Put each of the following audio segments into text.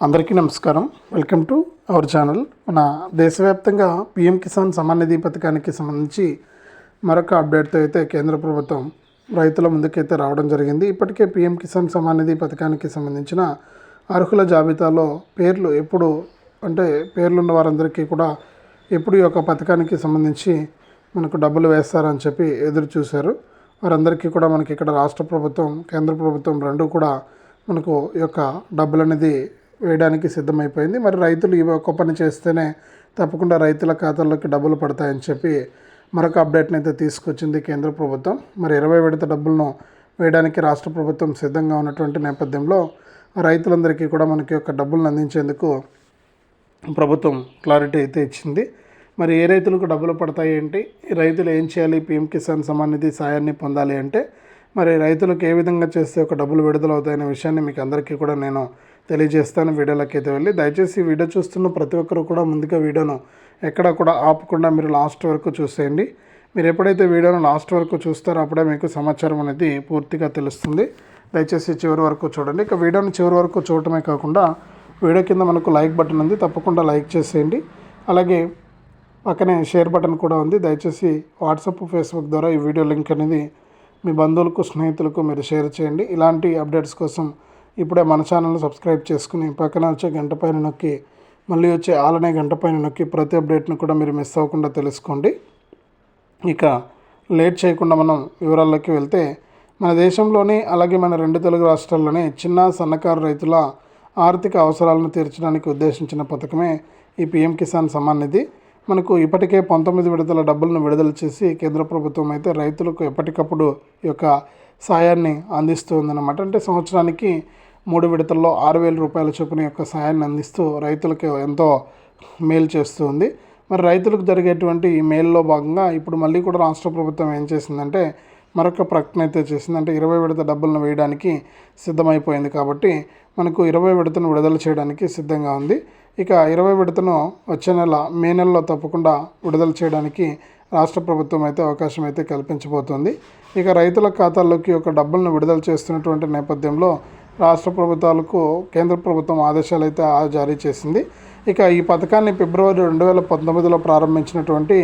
అందరికీ నమస్కారం. Welcome to our channel మన దేశవ్యాప్తంగా పిఎం కిసాన్ సమాన్ నిధి పథకానికి సంబంధించి మరొక అప్డేట్తో అయితే కేంద్ర ప్రభుత్వం రైతుల ముందుకైతే రావడం జరిగింది. ఇప్పటికే పిఎం కిసాన్ సమాన్ నిధి పథకానికి సంబంధించిన అర్హుల జాబితాలో పేర్లు ఎప్పుడు అంటే పేర్లున్న వారందరికీ కూడా ఎప్పుడు ఈ యొక్క పథకానికి సంబంధించి మనకు డబ్బులు వేస్తారని చెప్పి ఎదురు చూశారు. వారందరికీ కూడా మనకి ఇక్కడ రాష్ట్ర ప్రభుత్వం కేంద్ర ప్రభుత్వం రెండు కూడా మనకు ఈ యొక్క డబ్బులు అనేది వేయడానికి సిద్ధమైపోయింది. మరి రైతులు ఈ ఒక్క పని చేస్తేనే తప్పకుండా రైతుల ఖాతాల్లోకి డబ్బులు పడతాయని చెప్పి మరొక అప్డేట్ని అయితే తీసుకొచ్చింది కేంద్ర ప్రభుత్వం. మరి ఇరవై విడత డబ్బులను వేయడానికి రాష్ట్ర ప్రభుత్వం సిద్ధంగా ఉన్నటువంటి నేపథ్యంలో రైతులందరికీ కూడా మనకి యొక్క డబ్బులను అందించేందుకు ప్రభుత్వం క్లారిటీ అయితే ఇచ్చింది. మరి ఏ రైతులకు డబ్బులు పడతాయి ఏంటి? రైతులు ఏం చేయాలి? పీఎం కిసాన్ సమాన్ నిధి సాయాన్ని పొందాలి అంటే మరి రైతులకు ఏ విధంగా చేస్తే ఒక డబ్బులు విడుదల అవుతాయనే విషయాన్ని మీకు అందరికీ కూడా నేను తెలియజేస్తాను వీడియోలోకి అయితే వెళ్ళి. దయచేసి వీడియో చూస్తున్న ప్రతి ఒక్కరు కూడా ముందుగా వీడియోను ఎక్కడ కూడా ఆపకుండా మీరు లాస్ట్ వరకు చూసేయండి. మీరు ఎప్పుడైతే వీడియోను లాస్ట్ వరకు చూస్తారో అప్పుడే మీకు సమాచారం అనేది పూర్తిగా తెలుస్తుంది. దయచేసి చివరి వరకు చూడండి. ఇక వీడియోని చివరి వరకు చూడటమే కాకుండా వీడియో కింద మనకు లైక్ బటన్ ఉంది. తప్పకుండా లైక్ చేసేయండి. అలాగే పక్కనే షేర్ బటన్ కూడా ఉంది. దయచేసి వాట్సాప్ ఫేస్బుక్ ద్వారా ఈ వీడియో లింక్ అనేది మీ బంధువులకు స్నేహితులకు మీరు షేర్ చేయండి. ఇలాంటి అప్డేట్స్ కోసం ఇప్పుడే మన ఛానల్ని సబ్స్క్రైబ్ చేసుకుని పక్కన వచ్చే గంట పైన నొక్కి మళ్ళీ వచ్చే ఆలనే గంట పైన నొక్కి ప్రతి అప్డేట్ను కూడా మీరు మిస్ అవ్వకుండా తెలుసుకోండి. ఇక లేట్ చేయకుండా మనం వివరాల్లోకి వెళ్తే మన దేశంలోని అలాగే మన రెండు తెలుగు రాష్ట్రాల్లోనే చిన్న సన్నకారు రైతుల ఆర్థిక అవసరాలను తీర్చడానికి ఉద్దేశించిన పథకమే ఈ పిఎం కిసాన్ సమ్మాన్ నిధి. మనకు ఇప్పటికే పంతొమ్మిది విడతల డబ్బులను విడుదల చేసి కేంద్ర ప్రభుత్వం అయితే రైతులకు ఎప్పటికప్పుడు ఈ యొక్క సాయాన్ని అందిస్తూ ఉందన్నమాట. అంటే సంవత్సరానికి మూడు విడతల్లో ఆరు వేల రూపాయల చొప్పున యొక్క సహాయాన్ని అందిస్తూ రైతులకు ఎంతో మేలు చేస్తూ ఉంది. మరి రైతులకు జరిగేటువంటి ఈ మేల్లో భాగంగా ఇప్పుడు మళ్ళీ కూడా రాష్ట్ర ప్రభుత్వం ఏం చేసిందంటే మరొక ప్రకటన అయితే చేసింది అంటే ఇరవై విడత డబ్బులను వేయడానికి సిద్ధమైపోయింది కాబట్టి మనకు ఇరవై విడతను విడుదల చేయడానికి సిద్ధంగా ఉంది. ఇక ఇరవై విడతను వచ్చే నెల మే నెలలో తప్పకుండా విడుదల చేయడానికి రాష్ట్ర ప్రభుత్వం అయితే అవకాశం అయితే కల్పించబోతోంది. ఇక రైతుల ఖాతాల్లోకి ఒక డబ్బులను విడుదల చేస్తున్నటువంటి నేపథ్యంలో రాష్ట్ర ప్రభుత్వాలకు కేంద్ర ప్రభుత్వం ఆదేశాలు అయితే జారీ చేసింది. ఇక ఈ పథకాన్ని ఫిబ్రవరి రెండు వేల పంతొమ్మిదిలో ప్రారంభించినటువంటి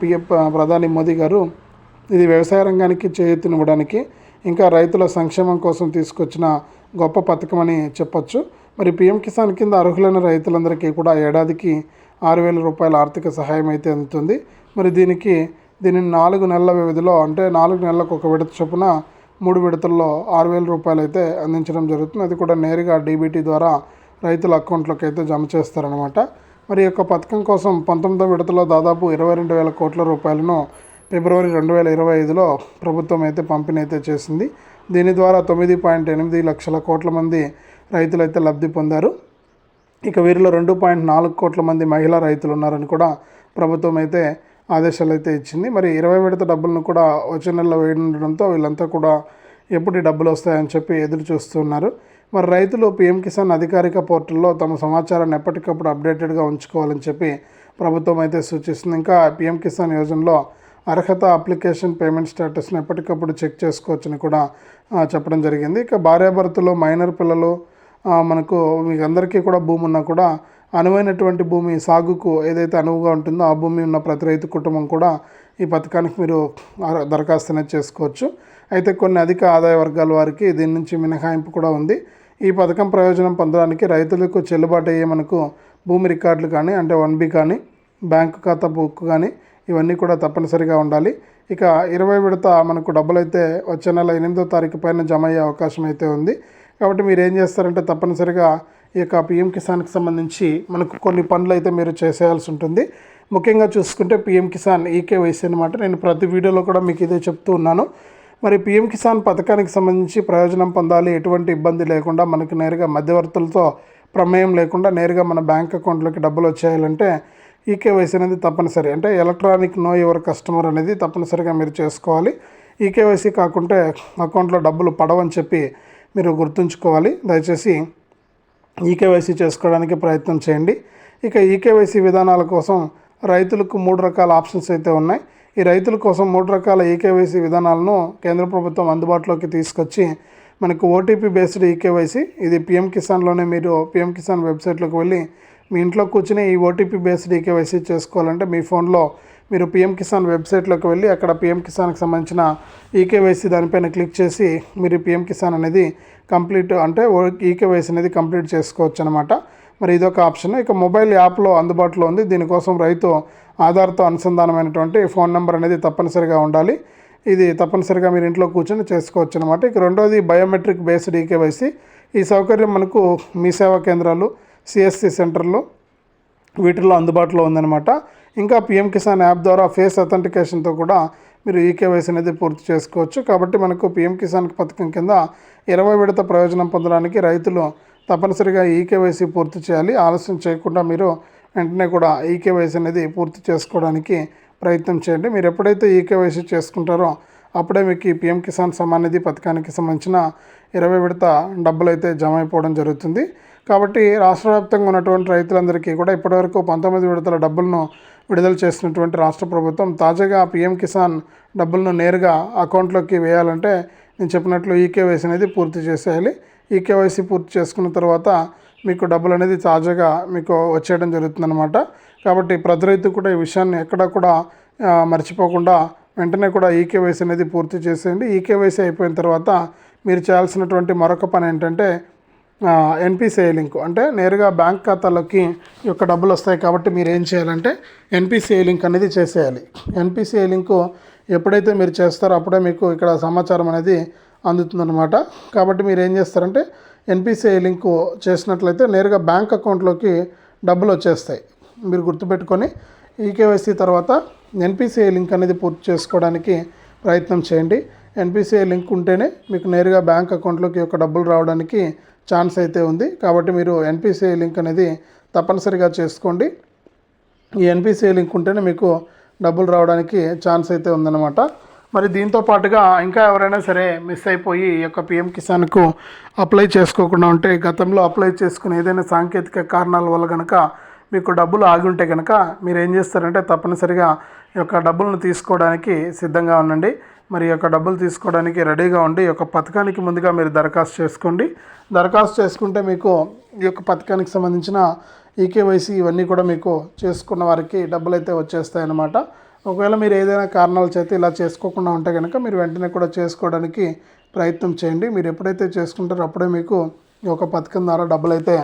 పిఎఫ్ ప్రధాని మోదీ గారు ఇది వ్యవసాయ రంగానికి చేయూతనివ్వడానికి ఇంకా రైతుల సంక్షేమం కోసం తీసుకొచ్చిన గొప్ప పథకం అని చెప్పొచ్చు. మరి పిఎం కిసాన్ కింద అర్హులైన రైతులందరికీ కూడా ఏడాదికి ఆరు వేల రూపాయల ఆర్థిక సహాయం అయితే అందుతుంది. మరి దీనికి దీనిని నాలుగు నెలల వ్యవధిలో అంటే నాలుగు నెలలకు ఒక విడత చొప్పున మూడు విడతల్లో ఆరు వేల రూపాయలు అయితే అందించడం జరుగుతుంది. అది కూడా నేరుగా డీబీటీ ద్వారా రైతుల అకౌంట్లోకి అయితే జమ చేస్తారనమాట మరి యొక్క పథకం కోసం పంతొమ్మిదో విడతలో దాదాపు ఇరవై రెండు వేల కోట్ల రూపాయలను ఫిబ్రవరి రెండు వేల ఇరవై ఐదులో ప్రభుత్వం అయితే పంపిణీ అయితే చేసింది. దీని ద్వారా తొమ్మిది పాయింట్ ఎనిమిది లక్షల కోట్ల మంది రైతులు అయితే లబ్ధి పొందారు. ఇక వీరిలో రెండు పాయింట్ నాలుగు కోట్ల మంది మహిళా రైతులు ఉన్నారని కూడా ప్రభుత్వం అయితే ఆదేశాలు అయితే ఇచ్చింది. మరి ఇరవై విడత డబ్బులను కూడా వచ్చే నెలలో వేయడంతో వీళ్ళంతా కూడా ఎప్పుడు డబ్బులు వస్తాయని చెప్పి ఎదురు చూస్తున్నారు. మరి రైతులు పిఎం కిసాన్ అధికారిక పోర్టల్లో తమ సమాచారాన్ని ఎప్పటికప్పుడు అప్డేటెడ్గా ఉంచుకోవాలని చెప్పి ప్రభుత్వం అయితే సూచిస్తుంది. ఇంకా పిఎం కిసాన్ యోజనలో అర్హత అప్లికేషన్ పేమెంట్ స్టేటస్ని ఎప్పటికప్పుడు చెక్ చేసుకోవచ్చని కూడా చెప్పడం జరిగింది. ఇక భార్యాభర్తలు మైనర్ పిల్లలు మనకు మీకు అందరికీ కూడా భూమి ఉన్నా కూడా అనువైనటువంటి భూమి సాగుకు ఏదైతే అనువుగా ఉంటుందో ఆ భూమి ఉన్న ప్రతి రైతు కుటుంబం కూడా ఈ పథకానికి మీరు దరఖాస్తు అనేది చేసుకోవచ్చు. అయితే కొన్ని అధిక ఆదాయ వర్గాల వారికి దీని నుంచి మినహాయింపు కూడా ఉంది. ఈ పథకం ప్రయోజనం పొందడానికి రైతులకు చెల్లుబాటు అయ్యే మనకు భూమి రికార్డులు కానీ అంటే వన్ బి కానీ బ్యాంకు ఖాతా బుక్ కానీ ఇవన్నీ కూడా తప్పనిసరిగా ఉండాలి. ఇక ఇరవై విడత మనకు డబ్బులు అయితే వచ్చే నెల ఎనిమిదో తారీఖు పైన జమ అయ్యే అవకాశం అయితే ఉంది. కాబట్టి మీరు ఏం చేస్తారంటే తప్పనిసరిగా ఈ యొక్క పిఎం కిసాన్కి సంబంధించి మనకు కొన్ని పనులు అయితే మీరు చేసేయాల్సి ఉంటుంది. ముఖ్యంగా చూసుకుంటే పిఎం కిసాన్ ఈకేవైసీ అనమాట నేను ప్రతి వీడియోలో కూడా మీకు ఇదే చెప్తూ ఉన్నాను. మరి పిఎం కిసాన్ పథకానికి సంబంధించి ప్రయోజనం పొందాలి ఎటువంటి ఇబ్బంది లేకుండా మనకు నేరుగా మధ్యవర్తులతో ప్రమేయం లేకుండా నేరుగా మన బ్యాంక్ అకౌంట్లోకి డబ్బులు వచ్చేయాలంటే ఈకేవైసీ అనేది తప్పనిసరి. అంటే ఎలక్ట్రానిక్ నో యువర్ కస్టమర్ అనేది తప్పనిసరిగా మీరు చేసుకోవాలి. ఈకేవైసీ కాకుంటే అకౌంట్లో డబ్బులు పడవని చెప్పి మీరు గుర్తుంచుకోవాలి. దయచేసి ఈకేవైసీ చేసుకోవడానికి ప్రయత్నం చేయండి. ఇక ఈకేవైసీ విధానాల కోసం రైతులకు మూడు రకాల ఆప్షన్స్ అయితే ఉన్నాయి. ఈ రైతుల కోసం మూడు రకాల ఈకేవైసీ విధానాలను కేంద్ర ప్రభుత్వం అందుబాటులోకి తీసుకొచ్చి మనకు ఓటీపీ బేస్డ్ ఈకేవైసీ ఇది పిఎం కిసాన్లోనే మీరు పిఎం కిసాన్ వెబ్సైట్లోకి వెళ్ళి మీ ఇంట్లో కూర్చుని ఈ ఓటీపీ బేస్డ్ ఈకేవైసీ చేసుకోవాలంటే మీ ఫోన్లో మీరు పిఎం కిసాన్ వెబ్సైట్లోకి వెళ్ళి అక్కడ పిఎం కిసాన్కి సంబంధించిన ఈకేవైసీ దానిపైన క్లిక్ చేసి మీరు పిఎం కిసాన్ అనేది కంప్లీట్ అంటే ఈకేవైసీ అనేది కంప్లీట్ చేసుకోవచ్చు అనమాట మరి ఇదొక ఆప్షన్ ఇక మొబైల్ యాప్లో అందుబాటులో ఉంది. దీనికోసం రైతు ఆధార్తో అనుసంధానమైనటువంటి ఫోన్ నెంబర్ అనేది తప్పనిసరిగా ఉండాలి. ఇది తప్పనిసరిగా మీరు ఇంట్లో కూర్చొని చేసుకోవచ్చు అనమాట ఇక రెండోది బయోమెట్రిక్ బేస్డ్ ఈకేవైసీ ఈ సౌకర్యం మనకు మీ సేవా కేంద్రాలు సిఎస్సి సెంటర్లు వీటిల్లో అందుబాటులో ఉందన్నమాట. ఇంకా పిఎం కిసాన్ యాప్ ద్వారా ఫేస్ అథెంటికేషన్తో కూడా మీరు ఈకేవైసీ అనేది పూర్తి చేసుకోవచ్చు. కాబట్టి మనకు పిఎం కిసాన్ పథకం కింద ఇరవై విడత ప్రయోజనం పొందడానికి రైతులు తప్పనిసరిగా ఈకేవైసీ పూర్తి చేయాలి. ఆలస్యం చేయకుండా మీరు వెంటనే కూడా ఈకేవైసీ అనేది పూర్తి చేసుకోవడానికి ప్రయత్నం చేయండి. మీరు ఎప్పుడైతే ఈకేవైసీ చేసుకుంటారో అప్పుడే మీకు ఈ పిఎం కిసాన్ సమ్మాన్ నిధి పథకానికి సంబంధించిన ఇరవై విడత డబ్బులు అయితే జమ అయిపోవడం జరుగుతుంది. కాబట్టి రాష్ట్ర వ్యాప్తంగా ఉన్నటువంటి రైతులందరికీ కూడా ఇప్పటివరకు పంతొమ్మిది విడతల డబ్బులను విడుదల చేసినటువంటి రాష్ట్ర ప్రభుత్వం తాజాగా పిఎం కిసాన్ డబ్బులను నేరుగా అకౌంట్లోకి వేయాలంటే నేను చెప్పినట్లు ఈకేవైసీ అనేది పూర్తి చేసేయాలి. ఈకేవైసీ పూర్తి చేసుకున్న తర్వాత మీకు డబ్బులు అనేది తాజాగా మీకు వచ్చేయడం జరుగుతుందన్నమాట. కాబట్టి ప్రతి రైతు కూడా ఈ విషయాన్ని ఎక్కడా కూడా మర్చిపోకుండా వెంటనే కూడా ఈకేవైసీ అనేది పూర్తి చేసేయండి. ఈకేవైసీ అయిపోయిన తర్వాత మీరు చేయాల్సినటువంటి మరొక పని ఏంటంటే ఎన్పిసిఐ లింక్ అంటే నేరుగా బ్యాంక్ ఖాతాలోకి ఈ యొక్క డబ్బులు వస్తాయి కాబట్టి మీరు ఏం చేయాలంటే ఎన్పిసిఐ లింక్ అనేది చేసేయాలి. ఎన్పిసిఐ లింకు ఎప్పుడైతే మీరు చేస్తారో అప్పుడే మీకు ఇక్కడ సమాచారం అనేది అందుతుందన్నమాట. కాబట్టి మీరు ఏం చేస్తారంటే ఎన్పిసిఐ లింకు చేసినట్లయితే నేరుగా బ్యాంక్ అకౌంట్లోకి డబ్బులు వచ్చేస్తాయి. మీరు గుర్తుపెట్టుకొని ఈకేవైసీ తర్వాత ఎన్పిసిఐ లింక్ అనేది పూర్తి చేసుకోవడానికి ప్రయత్నం చేయండి. ఎన్పిసిఐ లింక్ ఉంటేనే మీకు నేరుగా బ్యాంక్ అకౌంట్లోకి ఒక డబ్బులు రావడానికి ఛాన్స్ అయితే ఉంది. కాబట్టి మీరు ఎన్పిసిఐ లింక్ అనేది తప్పనిసరిగా చేసుకోండి. ఈ ఎన్పిసిఐ లింక్ ఉంటేనే మీకు డబ్బులు రావడానికి ఛాన్స్ అయితే ఉందన్నమాట. మరి దీంతో పాటుగా ఇంకా ఎవరైనా సరే మిస్ అయిపోయి ఈ యొక్క పిఎం కిసాన్కు అప్లై చేసుకోకుండా ఉంటే గతంలో అప్లై చేసుకుని ఏదైనా సాంకేతిక కారణాల వల్ల కనుక మీకు డబ్బులు ఆగి ఉంటే కనుక మీరు ఏం చేస్తారంటే తప్పనిసరిగా ఈ యొక్క డబ్బులను తీసుకోవడానికి సిద్ధంగా ఉండండి. మరి యొక్క డబ్బులు తీసుకోవడానికి రెడీగా ఉండి ఈ యొక్క పథకానికి ముందుగా మీరు దరఖాస్తు చేసుకోండి. దరఖాస్తు చేసుకుంటే మీకు ఈ యొక్క పథకానికి సంబంధించిన ఈకేవైసీ ఇవన్నీ కూడా మీకు చేసుకున్న వారికి డబ్బులు అయితే వచ్చేస్తాయి అన్నమాట ఒకవేళ మీరు ఏదైనా కారణాల చేత ఇలా చేసుకోకుండా ఉంటే కనుక మీరు వెంటనే కూడా చేసుకోవడానికి ప్రయత్నం చేయండి. మీరు ఎప్పుడైతే చేసుకుంటారో అప్పుడే మీకు ఈ యొక్క పథకం ద్వారా డబ్బులు అయితే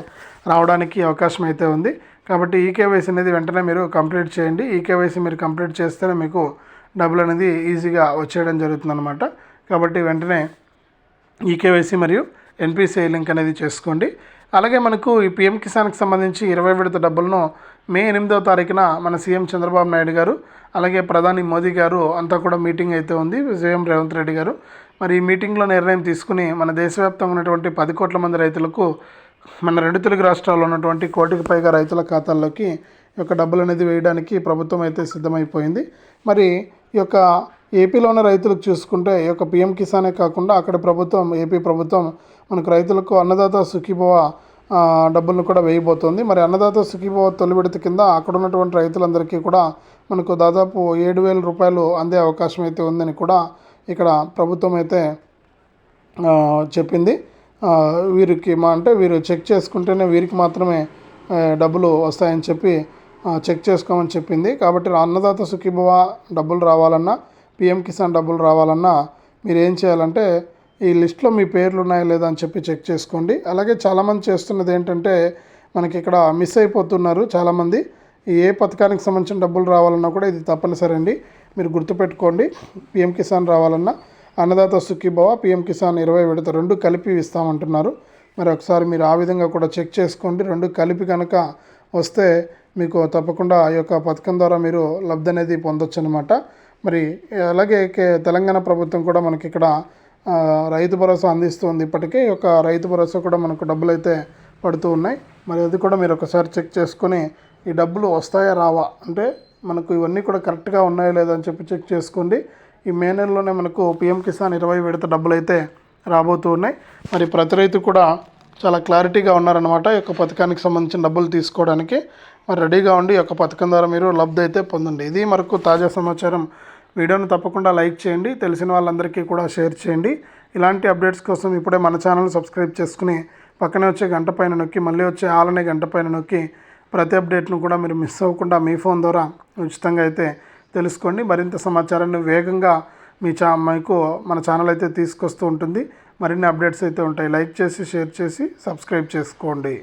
రావడానికి అవకాశం అయితే ఉంది. కాబట్టి ఈకేవైసీ అనేది వెంటనే మీరు కంప్లీట్ చేయండి. ఈకేవైసీ మీరు కంప్లీట్ చేస్తేనే మీకు డబ్బులు అనేది ఈజీగా వచ్చేయడం జరుగుతుందన్నమాట. కాబట్టి వెంటనే ఈకేవైసీ మరియు ఎన్పిసిఐ లింక్ అనేది చేసుకోండి. అలాగే మనకు ఈ పిఎం కిసాన్కి సంబంధించి ఇరవై విడత డబ్బులను మే ఎనిమిదవ తారీఖున మన సీఎం చంద్రబాబు నాయుడు గారు అలాగే ప్రధాని మోదీ గారు అంతా కూడా మీటింగ్ అయితే ఉంది. సీఎం రేవంత్ రెడ్డి గారు. మరి ఈ మీటింగ్లో నిర్ణయం తీసుకుని మన దేశవ్యాప్తంగా ఉన్నటువంటి పది కోట్ల మంది రైతులకు మన రెండు తెలుగు రాష్ట్రాల్లో ఉన్నటువంటి కోటికి పైగా రైతుల ఖాతాల్లోకి ఈ యొక్క డబ్బులు అనేది వేయడానికి ప్రభుత్వం అయితే సిద్ధమైపోయింది. మరి ఈ యొక్క ఏపీలో ఉన్న రైతులకు చూసుకుంటే ఈ యొక్క పిఎం కిసానే కాకుండా అక్కడ ప్రభుత్వం ఏపీ ప్రభుత్వం మనకు రైతులకు అన్నదాత సుఖీభవ డబ్బులను కూడా వేయబోతోంది. మరి అన్నదాత సుఖీభవ తొలి విడత కింద అక్కడ ఉన్నటువంటి రైతులందరికీ కూడా మనకు దాదాపు ఏడు వేల రూపాయలు అందే అవకాశం అయితే ఉందని కూడా ఇక్కడ ప్రభుత్వం అయితే చెప్పింది. వీరికి మా అంటే వీరు చెక్ చేసుకుంటేనే వీరికి మాత్రమే డబ్బులు వస్తాయని చెప్పి చెక్ చేసుకోమని చెప్పింది. కాబట్టి అన్నదాత సుఖీభవ డబ్బులు రావాలన్నా పిఎం కిసాన్ డబ్బులు రావాలన్నా మీరు ఏం చేయాలంటే ఈ లిస్ట్లో మీ పేర్లు ఉన్నాయా లేదా అని చెప్పి చెక్ చేసుకోండి. అలాగే చాలామంది చేస్తున్నది ఏంటంటే మనకి ఇక్కడ మిస్ అయిపోతున్నారు చాలామంది. ఏ పథకానికి సంబంధించిన డబ్బులు రావాలన్నా కూడా ఇది తప్పనిసరి అండి. మీరు గుర్తుపెట్టుకోండి పిఎం కిసాన్ రావాలన్నా అన్నదాత సుఖీభవ పిఎం కిసాన్ ఇరవై విడత రెండు కలిపి ఇస్తామంటున్నారు. మరి ఒకసారి మీరు ఆ విధంగా కూడా చెక్ చేసుకోండి. రెండు కలిపి కనుక వస్తే మీకు తప్పకుండా ఆ యొక్క పథకం ద్వారా మీరు లబ్ధి అనేది పొందొచ్చు అనమాట మరి అలాగే కే- తెలంగాణ ప్రభుత్వం కూడా మనకి ఇక్కడ రైతు భరోసా అందిస్తుంది. ఇప్పటికే ఈ యొక్క రైతు భరోసా కూడా మనకు డబ్బులు అయితే పడుతూ ఉన్నాయి. మరి అది కూడా మీరు ఒకసారి చెక్ చేసుకొని ఈ డబ్బులు వస్తాయా రావా? అంటే మనకు ఇవన్నీ కూడా కరెక్ట్గా ఉన్నాయో లేదా అని చెప్పి చెక్ చేసుకోండి. ఈ మే నెలలోనే మనకు పిఎం కిసాన్ ఇరవై విడత డబ్బులు అయితే రాబోతూ ఉన్నాయి. మరి ప్రతి రైతు కూడా చాలా క్లారిటీగా ఉన్నారనమాట ఈ యొక్క పథకానికి సంబంధించిన డబ్బులు తీసుకోవడానికి. మరి రెడీగా ఉండి ఈ యొక్క పథకం ద్వారా మీరు లబ్ధి అయితే పొందండి. ఇది మనకు తాజా సమాచారం. వీడియోను తప్పకుండా లైక్ చేయండి తెలిసిన వాళ్ళందరికీ కూడా షేర్ చేయండి. ఇలాంటి అప్డేట్స్ కోసం ఇప్పుడే మన ఛానల్ సబ్స్క్రైబ్ చేసుకుని పక్కనే వచ్చే గంట పైన నొక్కి మళ్ళీ వచ్చే ఆలనే గంట పైన నొక్కి ప్రతి అప్డేట్ను కూడా మీరు మిస్ అవ్వకుండా మీ ఫోన్ ద్వారా ఉచితంగా అయితే తెలుసుకోండి. మరింత సమాచారాన్ని వేగంగా మీ చా మీకు మన ఛానల్ అయితే తీసుకొస్తూ ఉంటుంది. మరిన్ని అప్డేట్స్ అయితే ఉంటాయి. లైక్ చేసి షేర్ చేసి సబ్స్క్రైబ్ చేసుకోండి.